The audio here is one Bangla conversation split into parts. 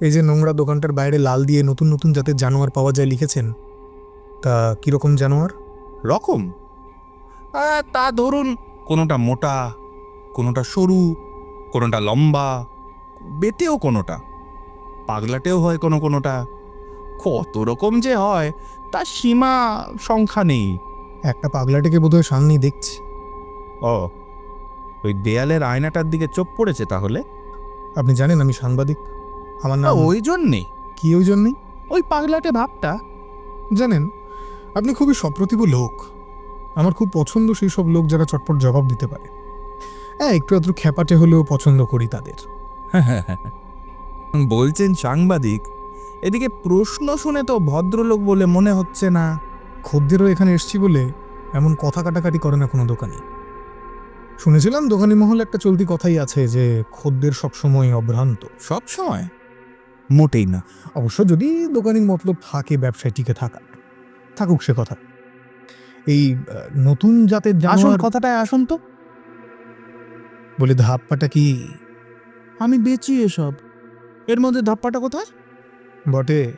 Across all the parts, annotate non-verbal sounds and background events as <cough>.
এই যে নোংরা দোকানটার বাইরে লাল দিয়ে নতুন নতুন জাতের জানোয়ার পাওয়া যায় লিখেছেন তা কীরকম জানোয়ার? রকম। তা ধরুন কোনোটা মোটা কোনোটা সরু কোনোটা লম্বা বেতেও কোনোটা পাগলাটেও হয় কোনো কোনোটা কত রকম যে হয় তার সীমা সংখ্যা নেই। একটা পাগলাটিকে বোধহয় সামনেই দেখছি। ও ওই দেয়ালের আয়নাটার দিকে চোখ পড়েছে তাহলে? আপনি জানেন আমি সাংবাদিক। আমার না ওই জন্যে কি ওই জন্যই? ওই পাগলাটে ভাবটা। জানেন আপনি খুবই সপ্রতিভ লোক। আমার খুব পছন্দ সেই সব লোক যারা চটপট জবাব দিতে পারে। হ্যাঁ একটু আধটু খ্যাপাটে হলেও পছন্দ করি তাদের। <laughs> বলছেন সাংবাদিক এদিকে প্রশ্ন শুনে তো ভদ্রলোক বলে মনে হচ্ছে না। খদ্দেরও এখানে এসছি বলে এমন কথা কাটাকাটি করে না কোনো দোকানি। শুনেছিলাম দোকানি মহলে একটা চলতি কথাই আছে যে খদ্দের সবসময় অভ্রান্ত। সব সময় মোটেই না। অবশ্য যদি দোকানের মতলব থাকে ব্যবসায় টিকে থাকা থাকুক সে কথা। এই নতুন জাতের আসল জানোয়ার কথাটায় আসুন তো। বলে ধাপ্পাটা কি? আমি বেচি এসব। এর মধ্যে ধাপ্পাটা কোথায়? বটে।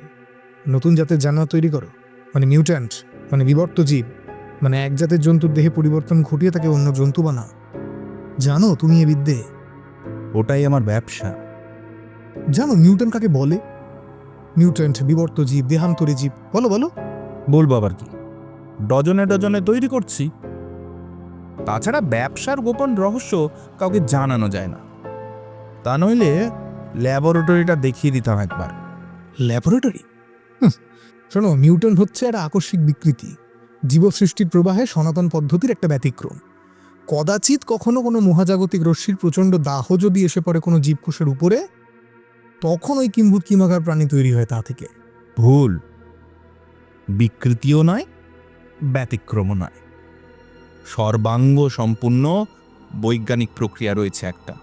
নতুন জাতের জানোয়ার তৈরি করো। মানে মিউট্যান্ট মানে বিবর্ত জীব। মানে এক জাতের জন্তুর দেহে পরিবর্তন ঘটিয়ে তাকে অন্য জন্তু বানাও। জানো তুমি এ বিদ্যে। ওটাই আমার ব্যবসা। জানো নিউটন কাকে বলে? মিউট্যান্ট বিবর্ত জীব দেহান্তরী জীব। বলো বলো। বলব আবার কি? ডজনে ডজনে তৈরি করছি। তাছাড়া ব্যবসার গোপন রহস্য কাউকে জানানো যায় না। তা নইলে ল্যাবরেটরিটা দেখিয়ে দিতাম একবার। ল্যাবরেটরি? শোনো মিউট্যান্ট হচ্ছে একটা আকস্মিক বিকৃতি। জীবসৃষ্টির প্রবাহে সনাতন পদ্ধতির একটা ব্যতিক্রম। কদাচিৎ কখনো কোনো মহাজাগতিক রশ্মির প্রচণ্ড দাহ যদি এসে পড়ে কোনো জীবকোষের উপরে তখন ওই কিম্ভূত কিমাকার প্রাণী তৈরি হয় তা থেকে। ভুল। বিকৃতিও নয়, ব্যতিক্রমও নয়। সর্বাঙ্গ সম্পূর্ণ বৈজ্ঞানিক প্রক্রিয়া রয়েছে একটা,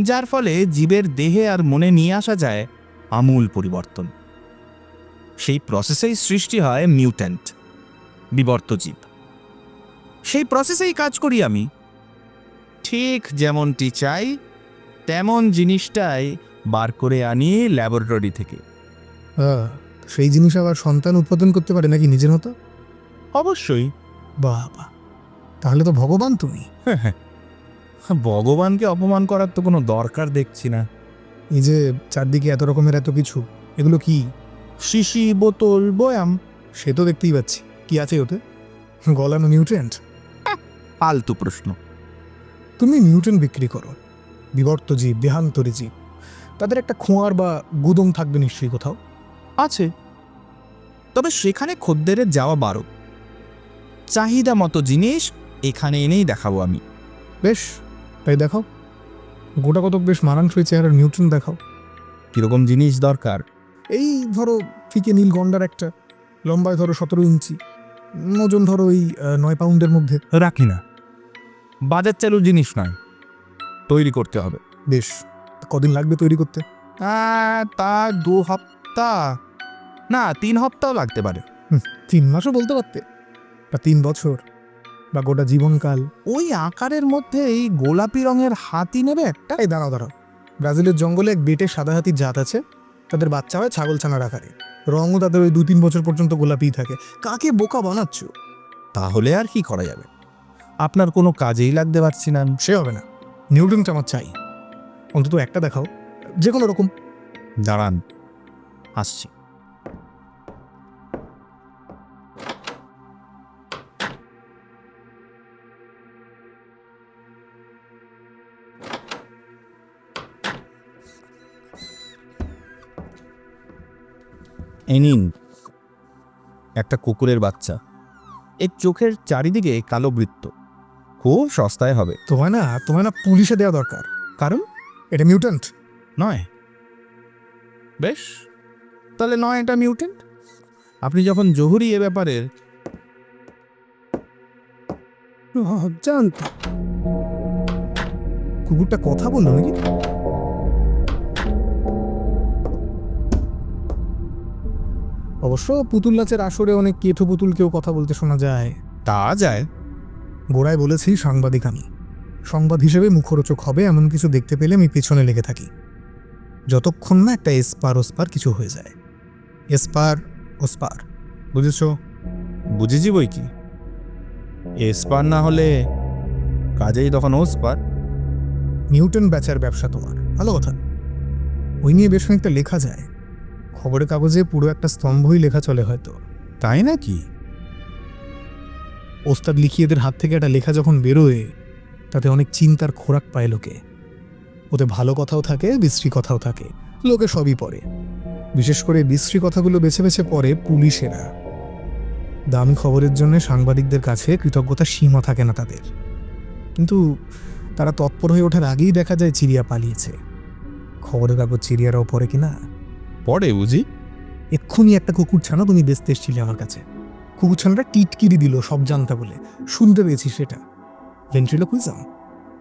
যার ফলে জীবের দেহে আর মনে নিয়ে আসা যায় আমূল পরিবর্তন। সেই প্রসেসেই সৃষ্টি হয় মিউট্যান্ট বিবর্ত জীব। সেই প্রসেসেই কাজ করি আমি। ঠিক যেমনটি চাই, তেমন জিনিসটাই বার করে আনি ল্যাবরেটরি থেকে। হ্যাঁ সেই জিনিস আবার সন্তান উৎপাদন করতে পারে নাকি নিজের মতো? অবশ্যই। বাবা তাহলে তো ভগবান তুমি। ভগবানকে অপমান করার তো কোনো দরকার দেখছি না। এই যে চারদিকে এত রকমের এত কিছু এগুলো কি? শিশি বোতল বয়াম। সে তো দেখতেই পাচ্ছি। কি আছে ওতে? গলানো নিউট্রেন্ট পালতু প্রশ্ন। তুমি মিউট্রেন্ট বিক্রি করো। বিবর্ত জীব দেহান্তরী জীব তাদের একটা খোঁয়ার বা গুদম থাকবে নিশ্চয়ই কোথাও। আছে। তবে সেখানে খদ্দেরের যাওয়া বারো। চাহিদা মতো জিনিস এখানে এনেই দেখাবো আমি। বেশ তাই দেখাও। গোটা কতক বেশ মানানসই চেহারার নিউট্রেন্ট দেখাও। কীরকম জিনিস দরকার? এই ধরো ফিকে নীল গন্ডার একটা লম্বায় ধরো সতেরো ইঞ্চি ওজন ধরো ওই নয় পাউন্ডের মধ্যে। রাখি না। বাজার চালু জিনিস নয় তৈরি করতে হবে। বেশ। কদিন লাগবে তৈরি করতে? আহ, তা দু হপ্তাহ না তিন হপ্তাহ লাগতে পারে। তিন মাসও বলতে পারতে। বা তিন বছর বা গোটা জীবনকাল। ওই আকারের মধ্যে এই গোলাপি রঙের হাতি নেবে একটা? এই দাঁড়াও দাঁড়াও। ব্রাজিলের জঙ্গলে এক বেটে সাদা হাতির জাত আছে। তাদের বাচ্চা হয় ছাগল ছানার আকারে। রঙও তাদের ওই দু তিন বছর পর্যন্ত গোলাপিই থাকে। কাকে বোকা বানাচ্ছ? তাহলে আর কি করা যাবে? আপনার কোনো কাজেই লাগতে পারছি না। সে হবে না। নিউটনটা আমার চাই। অন্তত একটা দেখাও। যে কোনো রকম। দাঁড়ান আসছি। এই নিন একটা কুকুরের বাচ্চা। এর চোখের চারিদিকে কালো বৃত্ত। খুব সস্তায় হবে। তোমায় না তোমায় না পুলিশে দেওয়া দরকার। কারণ এটা মিউট্যান্ট নয়। বেশ তাহলে নয় এটা মিউটেন্ট আপনি যখন জহুরি এ ব্যাপারে জানত কুকুরটা কথা বলল নাকি? অবশ্য পুতুল নাচের আসরে অনেক কেঠো পুতুলকেও কথা বলতে শোনা যায়। তা যায়। গোড়ায় বলেছি সাংবাদিক আমি। সংবাদ হিসেবে মুখরোচক হবে এমন কিছু দেখতে পেলে আমি পেছনে লেগে থাকি। যতক্ষণ না একটা এসপার ওসপার কিছু হয়ে যায়। এসপার ওসপার। বুঝেছ? বুঝেছি বই কি? এসপার না হলে কাজেই তখন ওসপার। নিউটন ব্যাচার ব্যবসা তোমার। ভালো কথা। ওই নিয়ে বেশ অনেকটা লেখা যায়। খবরের কাগজে পুরো একটা স্তম্ভই লেখা চলে হয়তো। তাই নাকি? ওস্তাদ লিখিয়েদের হাত থেকে একটা লেখা যখন বেরোয় তাতে অনেক চিন্তার খোরাক পায় লোকে। ওতে ভালো কথাও থাকে বিশ্রী কথাও থাকে। লোকে সবই পড়ে বিশেষ করে বিশ্রী কথাগুলো বেছে বেছে পড়ে পুলিশেরা। দামি খবরের জন্য সাংবাদিকদের কাছে কৃতজ্ঞতার সীমা থাকে না তাদের। কিন্তু তারা তৎপর হয়ে ওঠার আগেই দেখা যায় চিড়িয়া পালিয়েছে। খবরের কাগজ চিড়িয়ারাও পড়ে কিনা পড়ে বুঝি? এক্ষুনি একটা কুকুর ছানা তুমি বেচতে এসেছিলে আমার কাছে। কুকুর ছানাটা টিটকিরি দিল সব জানতা বলে। শুনতে পেয়েছি সেটা। ভেন্ট্রিলোকুইজম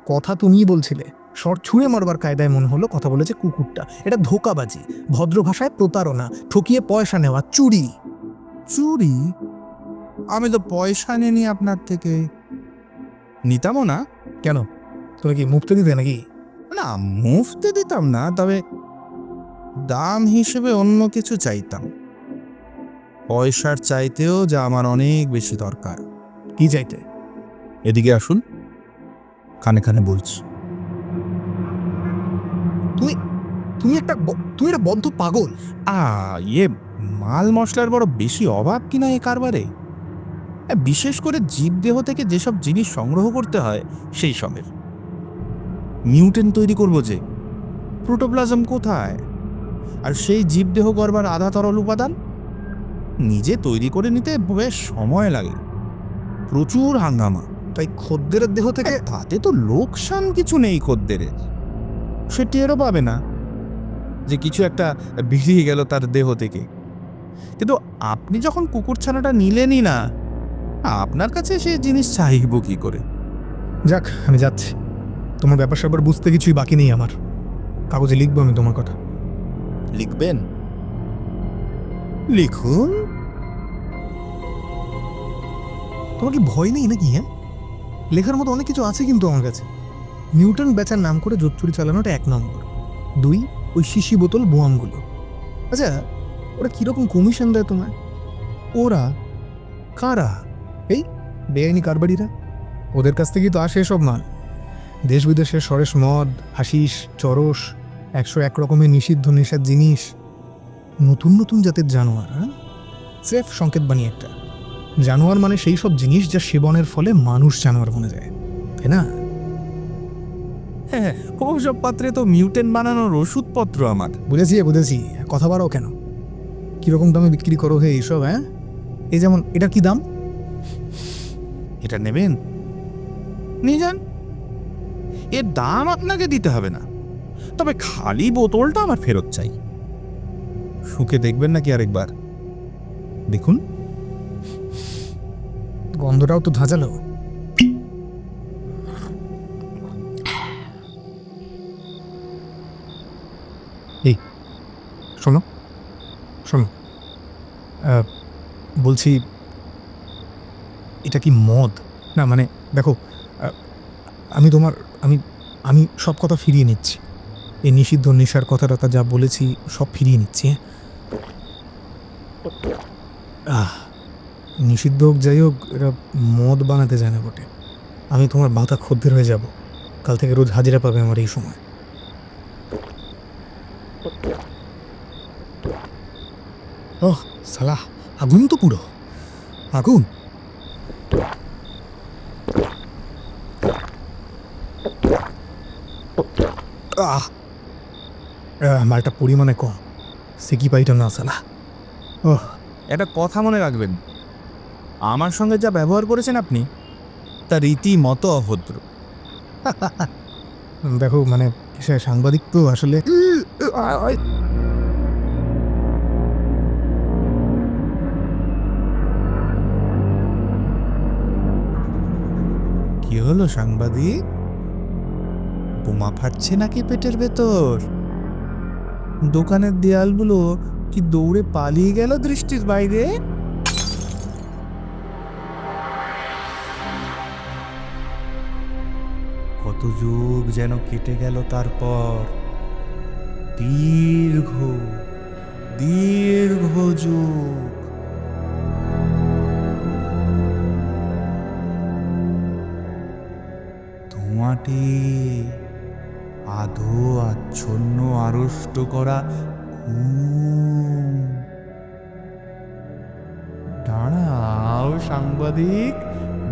কথা তুমিই বলছিলে। শর্ট ছুঁড়ে মারবার কায়দায় মনে হলো কথা বলেছে কুকুরটা। এটা ধোকাবাজি ভদ্র ভাষায় প্রতারণা ঠকিয়ে পয়সা নেওয়া চুরি। চুরি? আমি তো পয়সা নিয়ে আপনার থেকে। নিতামও না কেন? তুমি কি মুক্তি দিতে নাকি? না মুফতে দিতাম না তবে দাম হিসেবে অন্য কিছু চাইতাম। পয়সার চাইতেও যা আমার অনেক বেশি দরকার। কি চাইতে? এদিকে আসুন। কানে কানে বলছি। তুই তুমি একটা তুমি একটা বদ্ধ পাগল। আ ইয়ে মাল মশলার বড় বেশি অভাব কিনা এ কারবারে? বিশেষ করে জীবদেহ থেকে যেসব জিনিস সংগ্রহ করতে হয় সেই সবের। মিউটেন তৈরি করব যে প্রোটোপ্লাজম কোথায়? আর সেই জীবদেহ গড়বার আধা তরল উপাদান? নিজে তৈরি করে নিতে বেশ সময় লাগে। প্রচুর হাঙ্গামা। তাই খদ্দের দেহ থেকে তাতে তো লোকসান কিছু নেই খদ্দের। সে টেরও পাবে না যে কিছু একটা বেরিয়ে গেল তার দেহ থেকে। কিন্তু আপনি যখন কুকুরছানাটা নিলেনই না আপনার কাছে সে জিনিস চাইব কি করে? যাক আমি যাচ্ছি। তোমার ব্যাপার স্যাপার বুঝতে কিছুই বাকি নেই আমার। কাগজে লিখব আমি তোমার কথা। লিখবেন? লিখুন? তোমার কি ভয় নেই নাকি হ্যাঁ? লেখার মতো অনেক কিছু আছে কিন্তু আমার কাছে। নিউটন বেচার নাম করে জোচ্চুরি চালানোটা এক নম্বর। দুই, ওই শিশি বোতল বোয়ামগুলো। আচ্ছা ওরা কীরকম কমিশন দেয় তোমায়? ওরা কারা? এই বেআইনি কারবারিরা? ওদের কাছ থেকেই তো আসে সব মাল। দেশ বিদেশের সরেশ মদ, হাসিস, চরস, একশো এক রকমের নিষিদ্ধ নেশার জিনিস। নতুন নতুন জাতের জানোয়ার হ্যাঁ? স্রেফ সংকেত বানিয়ে একটা। জানোয়ার মানে সেই সব জিনিস যা সেবনের ফলে মানুষ জানোয়ার বনে যায় তাই না? হ্যাঁ ওসব পাত্রে তো মিউটেন বানানোর ওষুধপত্র আমার। বুঝেছি বুঝেছি। কথা বাড়াও কেন? কীরকম দামে বিক্রি করো হে এইসব হ্যাঁ? এই যেমন এটার কি দাম? এটা নেবেন? নিয়ে যান। এর দাম আপনাকে দিতে হবে না। তবে খালি বোতলটা আমার ফেরত চাই। শুকে দেখবেন নাকি আরেকবার? দেখুন। গন্ধটাও তো ধাঁচালো এই, শোনো শোনো। বলছি, এটা কি মদ? না মানে দেখো আমি তোমার, আমি আমি সব কথা ফিরিয়ে নিচ্ছি। এই নিষিদ্ধ নেশার কথাটা যা বলেছি সব ফিরিয়ে নিচ্ছি হ্যাঁ? আহ। নিষিদ্ধ হোক যাই হোক এরা মদ বানাতে জানে না বটে। আমি তোমার বাতা খদ্দের হয়ে যাব। কাল থেকে রোজ হাজিরা পাবে আমার এই সময়। ওহ সালাহ আগুন তো পুরো। আগুন। আহ, মালটা পরিমাণে কম। সিকি পাইটা না সালাহ। ওহ। একটা কথা মনে রাখবেন। আমার সঙ্গে যা ব্যবহার করেছেন আপনি তা রীতিমতো অভদ্র। <laughs> দেখো মানে সে সাংবাদিক তো আসলে কি হলো সাংবাদিক? বোমা ফাটছে নাকি পেটের ভেতর? দোকানের দেয়ালগুলো কি দৌড়ে পালিয়ে গেল দৃষ্টির বাইরে? কত যুগ যেন কেটে গেল তারপর। দীর্ঘ দীর্ঘ যুগ। ধোঁয়াটে আধো আচ্ছন্ন আড়ষ্ট করা দাঁড়াও সাংবাদিক,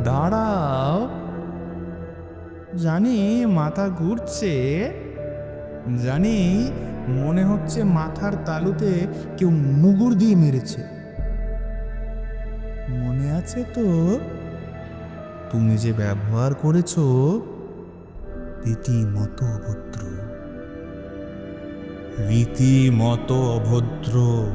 দাঁড়াও। জানি মাথা ঘুরছে, জানি মনে হচ্ছে মাথার তালুতে কেউ মুগুর দিয়ে মেরেছে। মনে আছে তো, তুমি যে ব্যবহার করেছ রীতিমতো অভদ্র। রীতিমতো অভদ্র।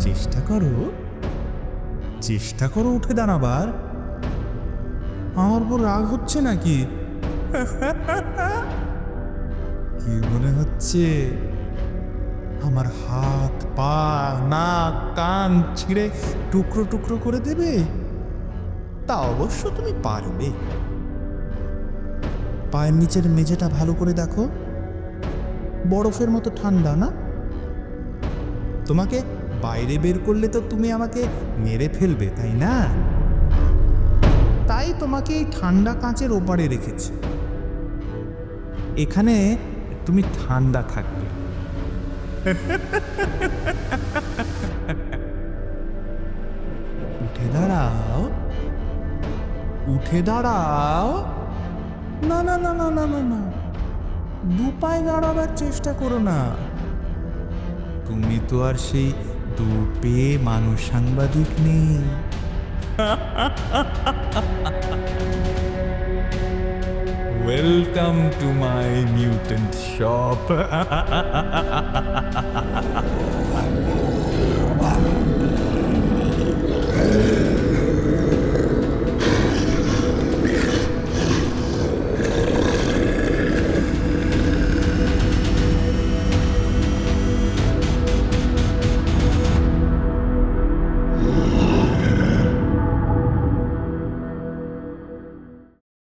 চেষ্টা করো। চেষ্টা করো উঠে দাঁড়াবার। আমার উপর রাগ হচ্ছে নাকি? কি মনে হচ্ছে? আমার হাত, পা, নাক, কান ছিঁড়ে টুকরো টুকরো করে দেবে? তা অবশ্য তুমি পারবে। পায়ের নিচের মেঝেটা ভালো করে দেখো। বরফের মতো ঠান্ডা, না? তোমাকে বাইরে বের করলে তো তুমি আমাকে মেরে ফেলবে, তাই না? তাই তোমাকে এই ঠান্ডা কাঁচের ওপারে রেখেছি। এখানে তুমি ঠান্ডা থাকবে। উঠে দাঁড়াও। উঠে দাঁড়াও। না না না না না না না। দু পায়ে দাঁড়াবার চেষ্টা করো না। তুমি তো আর সেই দুপে মানুষ সাংবাদিক নেই। Welcome to my mutant shop